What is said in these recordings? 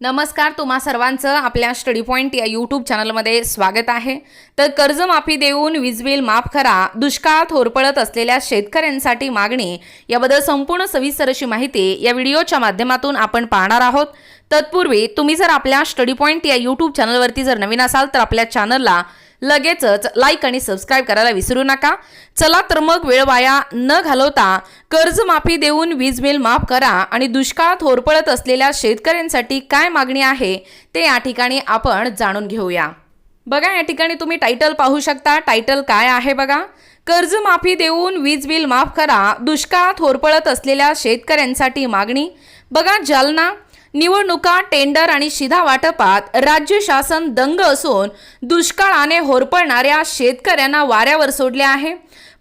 नमस्कार तुम्हा सर्वांचं आपल्या स्टडी पॉईंट या यूट्यूब चॅनलमध्ये स्वागत आहे. तर कर्जमाफी देऊन वीज बिल माफ करा दुष्काळात होरपळत असलेल्या शेतकऱ्यांसाठी मागणी याबद्दल संपूर्ण सविस्तर अशी माहिती या व्हिडिओच्या माध्यमातून आपण पाहणार आहोत. तत्पूर्वी तुम्ही जर आपल्या स्टडी पॉईंट या यूट्यूब चॅनलवरती जर नवीन असाल तर आपल्या चॅनलला लगेचच लाईक आणि सबस्क्राईब करायला विसरू नका. चला तर मग वेळ वाया न घालवता कर्जमाफी देऊन वीज बिल माफ करा आणि दुष्काळात होरपळत असलेल्या शेतकऱ्यांसाठी काय मागणी आहे ते या ठिकाणी आपण जाणून घेऊया. बघा या ठिकाणी तुम्ही टायटल पाहू शकता. टायटल काय आहे बघा? कर्जमाफी देऊन वीज बिल माफ करा. दुष्काळात होरपळत असलेल्या शेतकऱ्यांसाठी मागणी. बघा जालना निवडणुका टेंडर आणि शिधा वाटपात राज्य शासन दंग असून दुष्काळाने होरपळणाऱ्या शेतकऱ्यांना वाऱ्यावर सोडले आहे.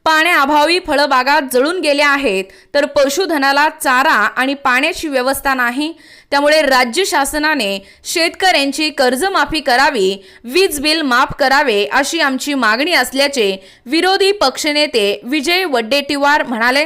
पाण्याअभावी फळबागा जळून गेल्या आहेत तर पशुधनाला चारा आणि पाण्याची व्यवस्था नाही. त्यामुळे राज्य शासनाने शेतकऱ्यांची कर्जमाफी करावी वीज बिल माफ करावे अशी आमची मागणी असल्याचे विरोधी पक्षनेते विजय वड्डेटीवार म्हणाले.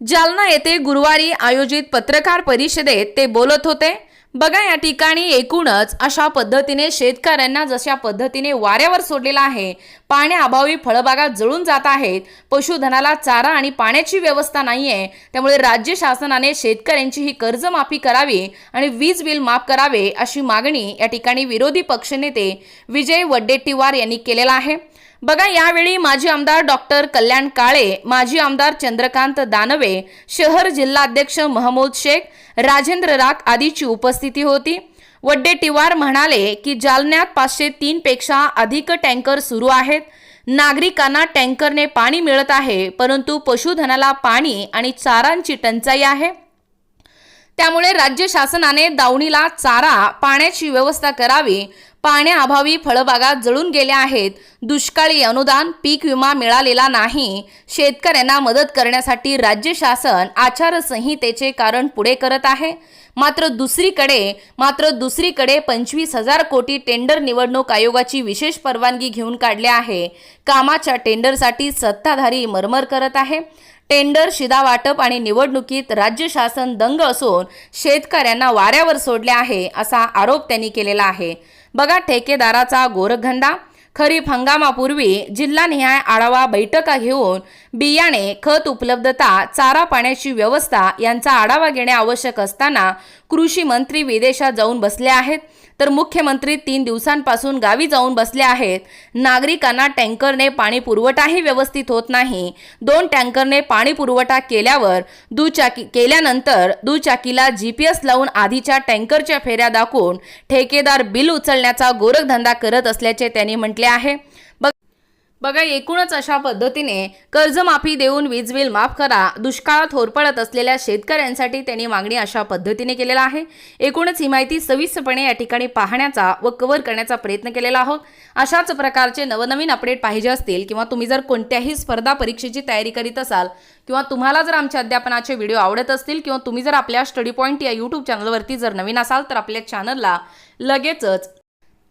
जालना येथे गुरुवारी आयोजित पत्रकार परिषदेत ते बोलत होते. बघा या ठिकाणी एकूणच अशा पद्धतीने शेतकऱ्यांना जशा पद्धतीने वाऱ्यावर सोडलेला आहे पाण्याअभावी फळबागा जळून जात आहेत पशुधनाला चारा आणि पाण्याची व्यवस्था नाही आहे त्यामुळे राज्य शासनाने शेतकऱ्यांची ही कर्जमाफी करावी आणि वीज बिल माफ करावे अशी मागणी या ठिकाणी विरोधी पक्षनेते विजय वड्डेट्टीवार यांनी केलेला आहे. बघा यावेळी माजी आमदार डॉक्टर कल्याण काळे माजी आमदार चंद्रकांत दानवे शहर जिल्हाध्यक्ष महमूद शेख राजेंद्र राख आदीची उपस्थिती होती. वड्डेटीवार म्हणाले की जालन्यात पाचशे तीन पेक्षा अधिक टँकर सुरू आहेत. नागरिकांना टँकरने पाणी मिळत आहे परंतु पशुधनाला पाणी आणि चारांची टंचाई आहे. त्यामुळे राज्य शासनाने दावणीला चारा पाण्याची व्यवस्था करावी पाण्याअभावी फळबागा जळून गेल्या आहेत. दुष्काळी अनुदान पीक विमा मिळालेला नाही. शेतकऱ्यांना मदत करण्यासाठी राज्य शासन आचारसंहितेचे कारण पुढे करत आहे. मात्र दुसरीकडे मात्र दुसरीकडे पंचवीस हजार कोटी टेंडर निवडणूक आयोगाची विशेष परवानगी घेऊन काढली आहे. कामाच्या टेंडरसाठी सत्ताधारी मरमर करत आहे. टेंडर शिदा वाटप आणि निवडणुकीत राज्य शासन दंग असून शेतकऱ्यांना वाऱ्यावर सोडले आहे असा आरोप त्यांनी केलेला आहे. बघा ठेकेदाराचा गोरखधंदा खरीप हंगामापूर्वी जिल्हानिहाय आढावा बैठका घेऊन बियाणे खत उपलब्धता चारा पाण्याची व्यवस्था यांचा आढावा घेणे आवश्यक असताना कृषी मंत्री विदेशात जाऊन बसले आहेत. तर मुख्यमंत्री तीन दिवसांपासून गावी जाऊन बसले आहेत. नागरिकांना टँकरने पाणी पुरवठाही व्यवस्थित होत नाही. दोन टँकरने पाणी पुरवठा केल्यावर दुचाकी केल्यानंतर दुचाकीला जी पी एस लावून आधीच्या टँकरच्या फेऱ्या दाखवून ठेकेदार बिल उचलण्याचा गोरखधंदा करत असल्याचे त्यांनी म्हटले आहे. बघ बघा एकूणच अशा पद्धतीने कर्जमाफी देऊन वीज बिल माफ करा दुष्काळात होरपळत असलेल्या शेतकऱ्यांसाठी त्यांनी मागणी अशा पद्धतीने केलेला आहे. एकूणच ही माहिती सविस्तरपणे या ठिकाणी पाहण्याचा व कव्हर करण्याचा प्रयत्न केलेला आहोत. अशाच प्रकारचे नवनवीन अपडेट पाहिजे असतील किंवा तुम्ही जर कोणत्याही स्पर्धा परीक्षेची तयारी करीत असाल किंवा तुम्हाला जर आमच्या अध्यापनाचे व्हिडिओ आवडत असतील किंवा तुम्ही जर आपल्या स्टडी पॉईंट या यूट्यूब चॅनलवरती जर नवीन असाल तर आपल्या चॅनलला लगेचच